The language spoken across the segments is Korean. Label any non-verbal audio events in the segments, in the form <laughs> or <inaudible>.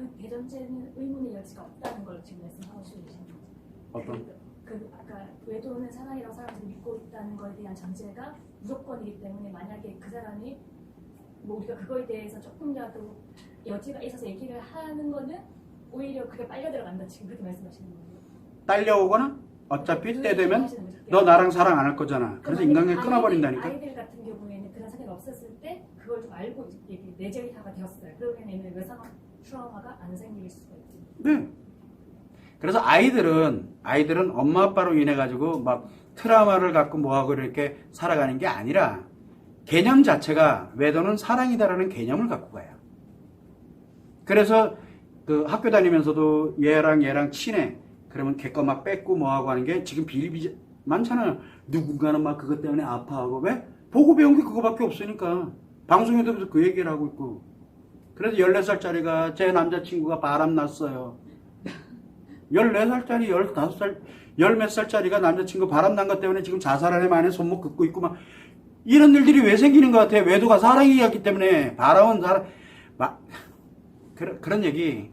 그 대전제는 의문의 여지가 없다는 걸 지금 말씀하고 계신 거죠. 어떤 그, 그 아까 외도는 사랑이라고 사람들이 믿고 있다는 거에 대한 전제가 무조건이기 때문에 만약에 그 사람이 뭐 우리가 그거에 대해서 조금이라도 여지가 있어서 얘기를 하는 거는 오히려 그게 빨려 들어간다 지금 그렇게 말씀하시는 거예요. 딸려오거나 어차피 그때 되면. 너 나랑 사랑 안 할 거잖아. 그래서 인간관계 아이들- 끊어버린다니까. 아이들 같은 사례가 없었을 때 그걸 좀 알고 이제 내재화가 되었어요. 그러면 얘는 외상 트라우마가 안 생길 수가 있죠. 네. 그래서 아이들은 아이들은 엄마 아빠로 인해 가지고 막 트라우마를 갖고 뭐하고 이렇게 살아가는 게 아니라 개념 자체가 외도는 사랑이다라는 개념을 갖고 가요. 그래서 그 학교 다니면서도 얘랑 얘랑 친해. 그러면 걔거 막 뺏고 뭐하고 하는 게 지금 비일비재 많잖아요. 누군가는 막 그것 때문에 아파하고 왜? 보고 배운 게 그거밖에 없으니까. 방송에도 그 얘기를 하고 있고. 그래서 14살짜리가 제 남자친구가 바람났어요. 14살짜리, 15살, 열 몇 살짜리가 남자친구 바람난 것 때문에 지금 자살하는 만에 손목 긋고 있고 막 이런 일들이 왜 생기는 것 같아요? 외도가 사랑이었기 때문에 바람은 사랑, 막, 그런, 그런 얘기.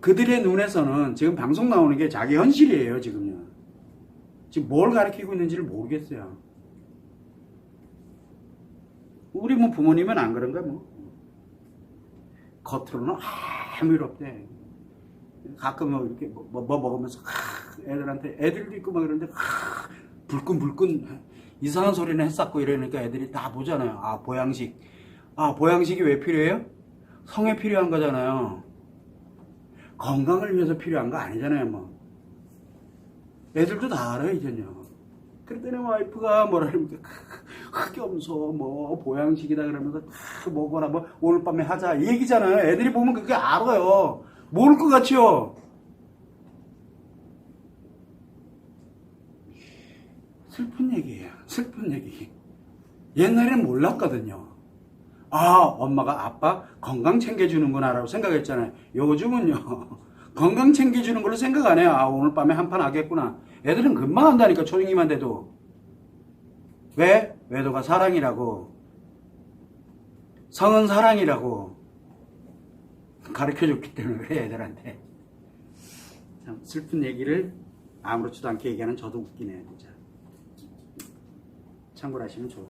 그들의 눈에서는 지금 방송 나오는 게 자기 현실이에요, 지금요. 지금 뭘 가르치고 있는지를 모르겠어요. 우리 뭐 부모님은 안 그런가 뭐. 겉으로는 아무 일 없대. 가끔 뭐 이렇게 뭐, 뭐- 뭐 먹으면서 하, 애들한테 애들도 있고 막 그러는데 하, 불끈불끈 이상한 소리는 했었고 이러니까 애들이 다 보잖아요. 아 보양식. 아 보양식이 왜 필요해요? 성에 필요한 거잖아요. 건강을 위해서 필요한 거 아니잖아요, 뭐. 애들도 다 알아요, 이젠요. 그랬더니 와이프가 뭐라 그러니까 흑염소 뭐 보양식이다 그러면서 다 먹거나 뭐 오늘 밤에 하자 이 얘기잖아요. 애들이 보면 그게 알아요. 모를 것 같지요. 슬픈 얘기예요. 슬픈 얘기. 옛날에는 몰랐거든요. 아, 엄마가 아빠 건강 챙겨주는구나 라고 생각했잖아요. 요즘은요. <laughs> 건강 챙겨주는 걸로 생각 안 해요. 아, 오늘 밤에 한 판 하겠구나. 애들은 금방 한다니까, 초딩이만 돼도. 왜? 외도가 사랑이라고. 성은 사랑이라고. 가르쳐 줬기 때문에 애들한테. 참, 슬픈 얘기를 아무렇지도 않게 얘기하는 저도 웃기네요, 진짜. 참고로 하시면 좋을